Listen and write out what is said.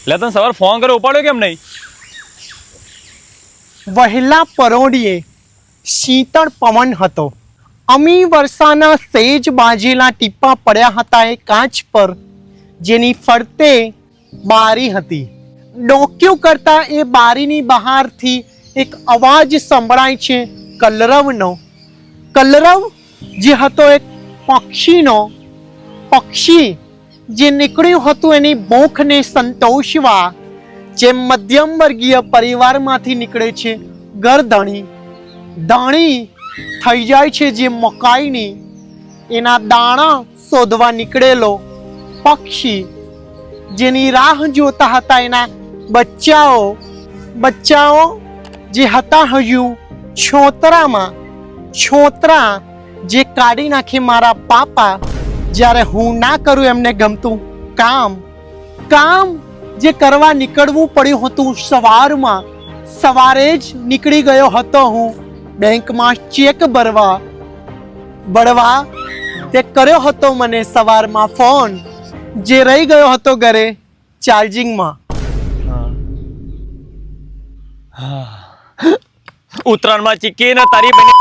એટલે તને સવાર ફોન કર્યો, ઉપાડ્યો કેમ નહીં? વહેલા પરોડીએ શીતળ પવન હતો. અમી વર્ષાના સેજ બાજેલા ટીપા પડ્યા હતા એ કાચ પર, જેની ફરતે બારી હતી. ડોક્યું કરતા એ બારીની બહારથી એક અવાજ સંભળાય છે, કલરવનો. કલરવ જે હતો એક પક્ષીનો, પક્ષી જે નીકળ્યું હતું એની ભૂખને સંતોષવા, જે મધ્યમ વર્ગીય પરિવારમાંથી નીકળે છે ગરદણી દાણી થઈ જાય છે જે મકાઈની. એના દાણા શોધવા નીકળેલો પક્ષી. જેની રાહ જોતા હતા એના બચ્ચાઓ. બચ્ચાઓ જે હતા હજુ છોતરામાં. છોતરા જે કાઢી નાખે મારા પાપા. જ્યારે હું ના કરું એમને ગમતું, કામ કામ જે કરવા નીકળવું પડ્યું હતું સવારમાં, સવારે જ નીકળી ગયો હતો હું. બેંકમાં ચેક ભરવા, બળવા તે કર્યો હતો મને સવારમાં ફોન, જે રહી ગયો હતો ઘરે ચાર્જિંગમાં. ઉત્તરાયણમાં ચીકી ને તારી બેને